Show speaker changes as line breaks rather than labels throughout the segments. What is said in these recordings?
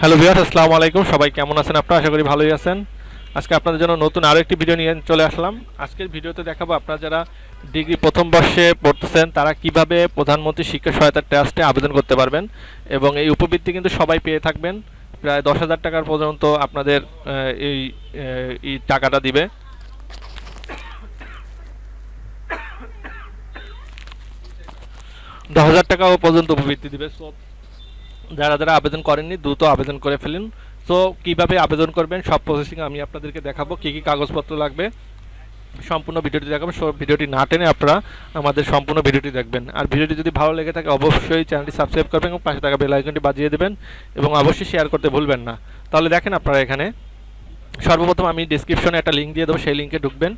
Hello viewers, আসসালামু আলাইকুম। সবাই কেমন আছেন? আপনারা আশা করি ভালোই আছেন। আজকে আপনাদের জন্য নতুন আরও একটি ভিডিও নিয়ে চলে আসলাম। আজকের ভিডিওতে দেখাবো আপনারা যারা ডিগ্রি প্রথম বর্ষে পড়তেছেন, তারা কীভাবে প্রধানমন্ত্রী শিক্ষা সহায়তা ট্রাস্টে আবেদন করতে পারবেন এবং এই উপবৃত্তি কিন্তু সবাই পেয়ে থাকবেন। প্রায় দশ হাজার টাকার পর্যন্ত আপনাদের এই টাকাটা দিবে। দশ হাজার টাকাও পর্যন্ত উপবৃত্তি দিবে। সো যারা যারা আবেদন করেননি, দ্রুত আবেদন করে ফেলুন। তো কীভাবে আবেদন করবেন, সব প্রসেসিং আমি আপনাদেরকে দেখাবো, কী কী কাগজপত্র লাগবে। সম্পূর্ণ ভিডিওটি দেখাবো সব ভিডিওটি না টেনে আপনারা আমাদের সম্পূর্ণ ভিডিওটি দেখবেন। আর ভিডিওটি যদি ভালো লেগে থাকে, অবশ্যই চ্যানেলটি সাবস্ক্রাইব করবেন এবং পাশে থাকা বেল আইকনটি বাজিয়ে দেবেন এবং অবশ্যই শেয়ার করতে ভুলবেন না। তাহলে দেখেন আপনারা এখানে, সর্বপ্রথম আমি ডিসক্রিপশনে একটা লিঙ্ক দিয়ে দেবো, সেই লিঙ্কে ঢুকবেন।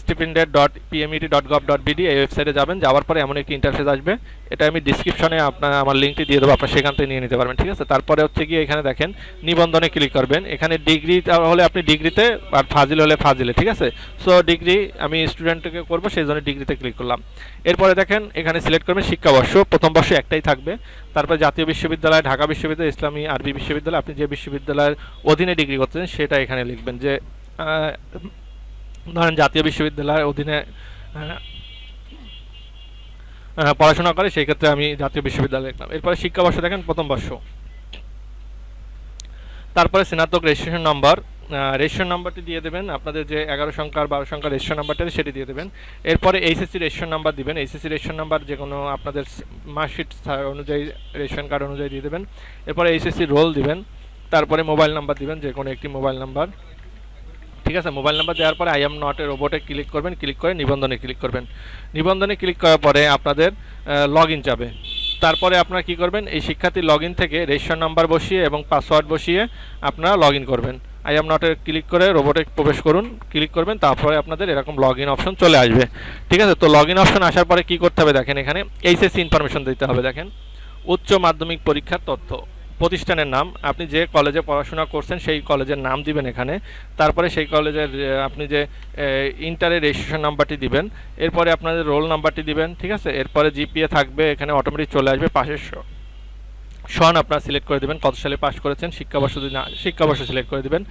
Stipended dot PMET dot gov dot BD এই ওয়েবসাইটে যাবেন। যাওয়ার পরে এমন একটি ইন্টারফেস আসবে। এটা আমি ডিসক্রিপশনে আপনার আমার লিঙ্কটি দিয়ে দেবো। আপনার সেখান থেকে নিয়ে নিতে পারবেন, ঠিক আছে? তারপরে হচ্ছে গিয়ে এখানে দেখেন, নিবন্ধনে ক্লিক করবেন। এখানে ডিগ্রি হলে আপনি ডিগ্রিতে আর ফাজিল হলে ফাজিলে, ঠিক আছে? সো ডিগ্রি আমি স্টুডেন্টকে করব, সেই জন্য ডিগ্রিতে ক্লিক করলাম। এরপরে দেখেন, এখানে সিলেক্ট করবেন শিক্ষাবর্ষ। প্রথম বর্ষ একটাই থাকবে। তারপর জাতীয় বিশ্ববিদ্যালয়, ঢাকা বিশ্ববিদ্যালয়, ইসলামী, আরবি বিশ্ববিদ্যালয়, আপনি যে বিশ্ববিদ্যালয়ের অধীনে ডিগ্রি করতেছেন, সেটা এখানে লিখবেন যে ধরেন জাতীয় বিশ্ববিদ্যালয়ের অধীনে পড়াশোনা করে, সেই ক্ষেত্রে আমি জাতীয় বিশ্ববিদ্যালয়ে লিখলাম এরপরে শিক্ষাবর্ষ দেখেন প্রথম বর্ষ। তারপরে স্নাতক রেজিস্ট্রেশন নম্বর রেজিস্ট্রেশন নাম্বারটি দিয়ে দেবেন। আপনাদের যে এগারো সংখ্যার বারো সংখ্যার রেজিস্ট্রেশন নাম্বারটা সেটি দিয়ে দেবেন। এরপরে এইচএসসি রেজিস্ট্রেশন নাম্বার দিবেন। এইচএসসি রেজিস্ট্রেশন নাম্বার যে কোনো আপনাদের মার্কশিট অনুযায়ী রেজিস্ট্রেশন কার্ড অনুযায়ী দিয়ে দেবেন। এরপরে এইচএসসি রোল দিবেন। তারপরে মোবাইল নাম্বার দিবেন, যে কোনো একটি মোবাইল নাম্বার ঠিক আছে, মোবাইল নাম্বার দেওয়ার পরে আই এম নট এর রোবটে ক্লিক করবেন ক্লিক করে নিবন্ধনে ক্লিক করবেন। নিবন্ধনে ক্লিক করার পরে আপনাদের লগ ইন যাবে। তারপরে আপনারা কি করবেন, এই শিক্ষার্থীর লগ থেকে রেজিস্ট্রেশন নাম্বার বসিয়ে এবং পাসওয়ার্ড বসিয়ে আপনারা লগ করবেন। আই এম নটে ক্লিক করে রোবটে প্রবেশ করুন ক্লিক করবেন, তারপরে আপনাদের এরকম লগ অপশন চলে আসবে। ঠিক আছে, তো লগ অপশন আসার পরে কি করতে হবে দেখেন এখানে এইচএসসি ইনফরমেশন দিতে হবে। দেখেন, উচ্চ মাধ্যমিক পরীক্ষার তথ্য। প্রতিষ্ঠানের নাম, আপনি যে কলেজে পড়াশোনা করছেন সেই কলেজের নাম দিবেন এখানে। তারপরে সেই কলেজের আপনি যে ইন্টারের রেজিস্ট্রেশন নাম্বারটি দিবেন। এরপরে আপনাদের রোল নাম্বারটি দিবেন, ঠিক আছে? এরপরে জিপিএ থাকবে, এখানে অটোমেটিক চলে আসবে পাশের সন আপনারা সিলেক্ট করে দেবেন, কত সালে পাস করেছেন, শিক্ষাবর্ষ যদি না, শিক্ষাবর্ষ সিলেক্ট করে দেবেন।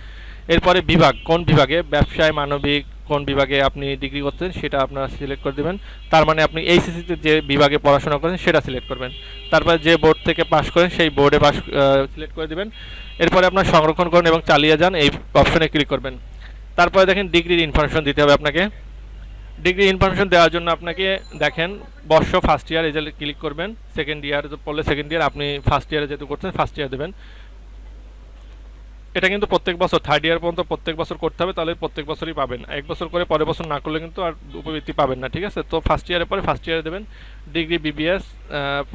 এরপরে বিভাগ, কোন বিভাগে? ব্যবসায়, মানবিক কোন বিভাগে আপনি ডিগ্রি করতেন সেটা আপনারা সিলেক্ট করে দেবেন। তার মানে আপনি এইচএসসিতে যে বিভাগে পড়াশোনা করেন সেটা সিলেক্ট করবেন। তারপরে যে বোর্ড থেকে পাস করেন সেই বোর্ডে পাস সিলেক্ট করে দেবেন। এরপরে আপনার সংরক্ষণ করুন এবং চালিয়ে যান, এই অপশনে ক্লিক করবেন। তারপরে দেখেন ডিগ্রির ইনফরমেশন দিতে হবে আপনাকে। ডিগ্রি ইনফরমেশন দেওয়ার জন্য আপনাকে দেখেন, বর্ষ ফার্স্ট ইয়ার রেজাল্ট ক্লিক করবেন। সেকেন্ড ইয়ার পড়লে সেকেন্ড ইয়ার আপনি ফার্স্ট ইয়ারে যেহেতু করছেন ফার্স্ট ইয়ার দেবেন। এটা কিন্তু প্রত্যেক বছর থার্ড ইয়ার পর্যন্ত প্রত্যেক বছর করতে হবে, তাহলে প্রত্যেক বছরই পাবেন। এক বছর করে পরের বছর না করলে কিন্তু আর উপবৃত্তি পাবেন না, ঠিক আছে? তো ফার্স্ট ইয়ারের পরে ফার্স্ট ইয়ারে দেবেন ডিগ্রি বিবিএস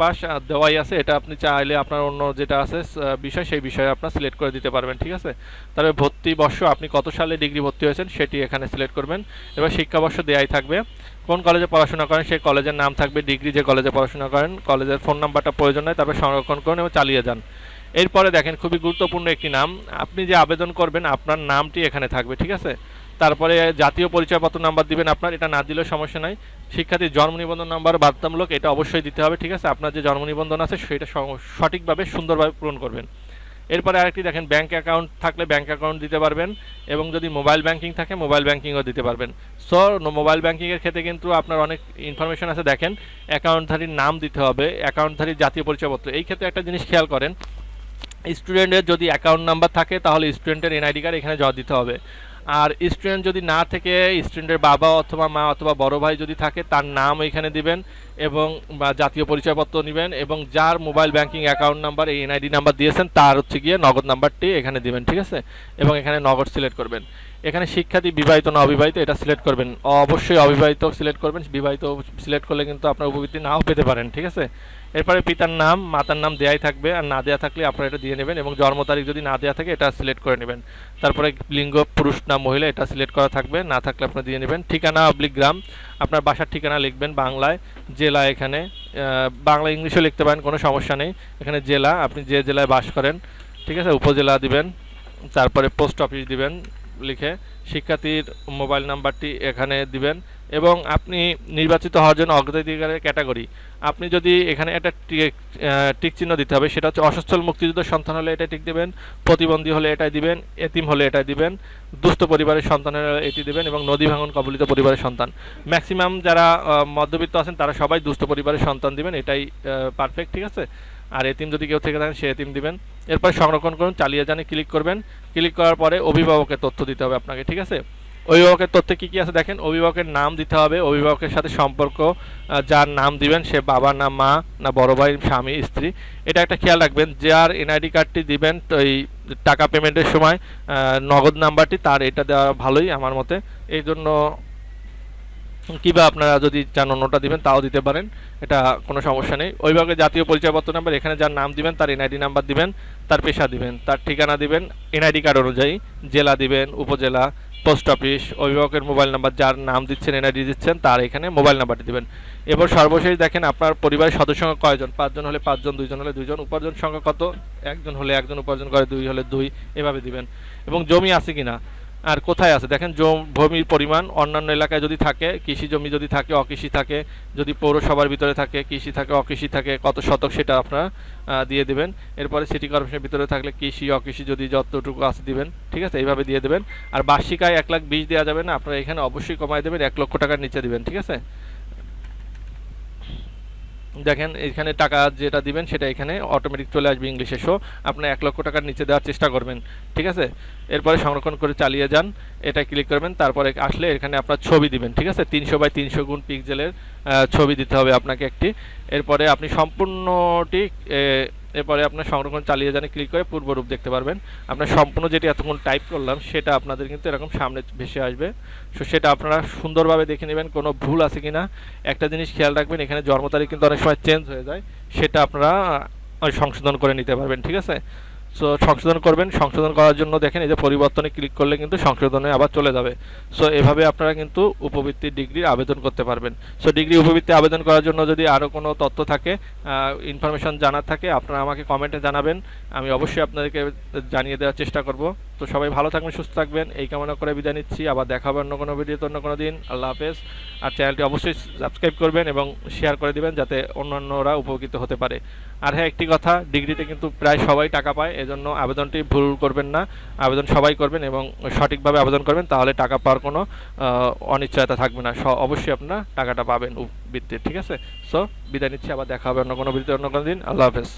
পাস দেওয়াই আছে। এটা আপনি চাইলে আপনার অন্য যেটা আছে বিষয়, সেই বিষয়ে আপনার সিলেক্ট করে দিতে পারবেন, ঠিক আছে? তারপরে ভর্তি বর্ষ, আপনি কত সালে ডিগ্রি ভর্তি হয়েছেন সেটি এখানে সিলেক্ট করবেন। এবার শিক্ষাবর্ষ দেওয়াই থাকবে। কোন কলেজে পড়াশোনা করেন, সেই কলেজের নাম থাকবে ডিগ্রি যে কলেজে পড়াশোনা করেন। কলেজের ফোন নাম্বারটা প্রয়োজন হয় তারপরে সংরক্ষণ করুন এবং চালিয়ে যান। এরপরে দেখেন, খুবই গুরুত্বপূর্ণ একটি নাম। আপনি যে আবেদন করবেন, আপনার নামটি এখানে থাকবে, ঠিক আছে? তারপরে জাতীয় পরিচয়পত্র নাম্বার দিবেন আপনার, এটা না দিলেও সমস্যা নাই। শিক্ষার্থীর জন্ম নিবন্ধন নাম্বার বাধ্যতামূলক, এটা অবশ্যই দিতে হবে, ঠিক আছে? আপনার যে জন্ম নিবন্ধন আছে, সেটা সঠিকভাবে, সুন্দরভাবে পূরণ করবেন। এরপরে আরেকটি দেখেন, ব্যাংক অ্যাকাউন্ট থাকলে ব্যাঙ্ক অ্যাকাউন্ট দিতে পারবেন এবং যদি মোবাইল ব্যাঙ্কিং থাকে, মোবাইল ব্যাঙ্কিংও দিতে পারবেন। সো মোবাইল ব্যাঙ্কিংয়ের ক্ষেত্রে কিন্তু আপনার অনেক ইনফরমেশন আছে। দেখেন, অ্যাকাউন্টধারীর নাম দিতে হবে, অ্যাকাউন্টধারীর জাতীয় পরিচয়পত্র। এই ক্ষেত্রে একটা জিনিস খেয়াল করেন স্টুডেন্টের যদি অ্যাকাউন্ট নাম্বার থাকে, তাহলে স্টুডেন্টের এনআইডি কার্ড এখানে জমা দিতে হবে। আর স্টুডেন্ট যদি না থেকে স্টুডেন্টের বাবা অথবা মা অথবা বড় ভাই যদি থাকে, তার নাম এখানে দিবেন এবং বা জাতীয় পরিচয়পত্র নেবেন এবং যার মোবাইল ব্যাংকিং অ্যাকাউন্ট নাম্বার এই এনআইডি নাম্বার দিয়েছেন, তার হচ্ছে গিয়ে নগদ নাম্বারটি এখানে দিবেন, ঠিক আছে? এবং এখানে নগদ সিলেক্ট করবেন। এখানে শিক্ষার্থী বিবাহিত না অবিবাহিত, এটা সিলেক্ট করবেন। অবশ্যই অবিবাহিত সিলেক্ট করবেন, বিবাহিত সিলেক্ট করলে কিন্তু আপনার উপবৃত্তি নাও পেতে পারেন, ঠিক আছে? এরপরে পিতার নাম, মাতার নাম দেয়াই থাকবে, আর না দেয়া থাকলে আপনারা এটা দিয়ে নেবেন এবং জন্ম তারিখ যদি না দেওয়া থাকে, এটা সিলেক্ট করে নেবেন। তারপরে লিঙ্গ, পুরুষ না মহিলা, এটা সিলেক্ট করা থাকবে, না থাকলে আপনারা দিয়ে নেবেন। ঠিকানা অবলিক গ্রাম, আপনার বাসার ঠিকানা লিখবেন বাংলায়, জেলা এখানে বাংলা, ইংলিশও লিখতে পারেন, কোনো সমস্যা নেই। এখানে জেলা, আপনি যে জেলায় বাস করেন, ঠিক আছে, উপজেলা দিবেন, তারপরে পোস্ট অফিস দিবেন লিখে শিক্ষার্থীর মোবাইল নাম্বারটি এখানে দিবেন এবং আপনি নির্বাচিত হওয়ার জন্য অগ্রাধিকারের ক্যাটাগরি। আপনি যদি এখানে একটা টিক চিহ্ন দিতে হবে, সেটা হচ্ছে অসচ্ছল মুক্তিযুদ্ধ সন্তান হলে এটা টিক দেবেন, প্রতিবন্ধী হলে এটাই দিবেন, এতিম হলে এটাই দিবেন, দুস্থ পরিবারের সন্তানের এটি দিবেন এবং নদী ভাঙন কবলিত পরিবারের সন্তান। ম্যাক্সিমাম যারা মধ্যবিত্ত আছেন, তারা সবাই দুস্থ পরিবারের সন্তান দিবেন, এটাই পারফেক্ট ঠিক আছে? আর এতিম যদি কেউ থেকে থাকেন, সে এতিম দিবেন। এরপর সংরক্ষণ করুন, চালিয়ে জানে ক্লিক করবেন। ক্লিক করার পরে অভিভাবকের তথ্য দিতে হবে আপনাকে, ঠিক আছে? অভিভাবকের তথ্যে কী কী আছে দেখেন? অভিভাবকের নাম দিতে হবে, অভিভাবকের সাথে সম্পর্ক যার নাম দিবেন, সে বাবা না মা, না বড় ভাই, স্বামী, স্ত্রী। এটা একটা খেয়াল রাখবেন যার এনআইডি কার্ডটি দিবেন, তো এই টাকা পেমেন্টের সময় নগদ নাম্বারটি, তার এটা দেওয়া ভালোই আমার মতে। এই জন্য কিংবা আপনারা যদি চান অন্যটা দিবেন, তাও দিতে পারেন, এটা কোনো সমস্যা নেই। ওইভাবে জাতীয় পরিচয়পত্র নাম্বার, এখানে যার নাম দিবেন, তার এনআইডি নাম্বার দিবেন, তার পেশা দিবেন, তার ঠিকানা দিবেন, এনআইডি কার্ড অনুযায়ী জেলা দিবেন, উপজেলা, পোস্ট অফিস, অভিভাবকের মোবাইল নাম্বার, যার নাম দিচ্ছেন, এনআইডি দিচ্ছেন, তার এখানে মোবাইল নাম্বারটি দিবেন। এবার সর্বশেষ দেখেন, আপনার পরিবারের সদস্য সংখ্যা কয়জন? পাঁচজন হলে পাঁচজন, দুইজন হলে দুইজন, উপার্জন সংখ্যা কত? একজন হলে একজন, উপার্জন করে দুই হলে দুই, এভাবে দিবেন। এবং জমি আছে কিনা? আর কোথায় আছে? দেখেন ভূমির পরিমাণ অন্যান্য এলাকায় যদি থাকে, কৃষি জমি যদি থাকে, অকৃষি থাকে, যদি পৌরসভার ভিতরে থাকে, কৃষি থাকে, অকৃষি থাকে, কত শতক সেটা আপনারা দিয়ে দেবেন। এরপরে সিটি কর্পোরেশনের ভিতরে থাকলে কৃষি, অকৃষি যদি যতটুকু আছে দিবেন, ঠিক আছে? এইভাবে দিয়ে দেবেন। আর বার্ষিক আয় এক লাখ বিশ দেওয়া যাবে না, আপনারা এখানে অবশ্যই কমায় দেবেন, এক লক্ষ টাকার নিচে দিবেন, ঠিক আছে? দেখেন, এখানে টাকা যেটা দিবেন সেটা এখানে অটোমেটিক চলে আসবে ইংলিশে শো আপনি এক লক্ষ টাকার নিচে দেওয়ার চেষ্টা করবেন, ঠিক আছে? এরপরে সংরক্ষণ করে চালিয়ে যান, এটা ক্লিক করবেন, তারপরে আসলে এখানে আপনার ছবি দিবেন, ঠিক আছে? তিনশো বাই তিনশো গুণ পিকজেলের ছবি দিতে হবে আপনাকে একটি। এরপরে আপনি সম্পূর্ণটি এরপরে আপনার সংরক্ষণ চালিয়ে যানে ক্লিক করে পূর্বরূপ দেখতে পারবেন। আপনার সম্পূর্ণ যেটি এতক্ষণ টাইপ করলাম, সেটা আপনাদের কিন্তু এরকম সামনে ভেসে আসবে। সো সেটা আপনারা সুন্দরভাবে দেখে নেবেন, কোনো ভুল আছে কি না একটা জিনিস খেয়াল রাখবেন, এখানে জন্ম তারিখ কিন্তু অনেক সময় চেঞ্জ হয়ে যায়। সেটা আপনারা সংশোধন করে নিতে পারবেন, ঠিক আছে? সো সংশোধন করবেন। সংশোধন করার জন্য দেখেন, এই যে পরিবর্তনে ক্লিক করলে কিন্তু সংশোধনে আবার চলে যাবে। সো এভাবে আপনারা কিন্তু উপবৃত্তি ডিগ্রির আবেদন করতে পারবেন। সো ডিগ্রি উপবৃত্তি আবেদন করার জন্য যদি আরও কোনো তথ্য থাকে ইনফরমেশন জানার থাকে, আপনারা আমাকে কমেন্টে জানাবেন। আমি অবশ্যই আপনাদেরকে জানিয়ে দেওয়ার চেষ্টা করব। তো সবাই ভালো থাকবেন, সুস্থ থাকবেন। এই কামনা করে বিদায় নিচ্ছি। আবার দেখা হবে অন্য কোনো ভিডিওতে, অন্য কোনো দিন। আল্লাহ হাফেজ। আর চ্যানেলটি অবশ্যই সাবস্ক্রাইব করবেন এবং শেয়ার করে দিবেন যাতে অন্যান্যরা উপকৃত হতে পারে। আর হ্যাঁ একটি কথা, ডিগ্রিতে কিন্তু প্রায় সবাই টাকা পায়, এজন্য আবেদনটি ভুল করবেন না। আবেদন সবাই করবেন এবং সঠিকভাবে আবেদন করবেন, তাহলে টাকা পাওয়ার কোনো অনিশ্চয়তা থাকবে না। অবশ্যই আপনারা টাকাটা পাবেন বৃত্তির ঠিক আছে? সো, বিদায় নিচ্ছি, আবার দেখা হবে অন্য কোনো বৃত্তি অন্য কোনো দিন। আল্লাহ হাফেজ।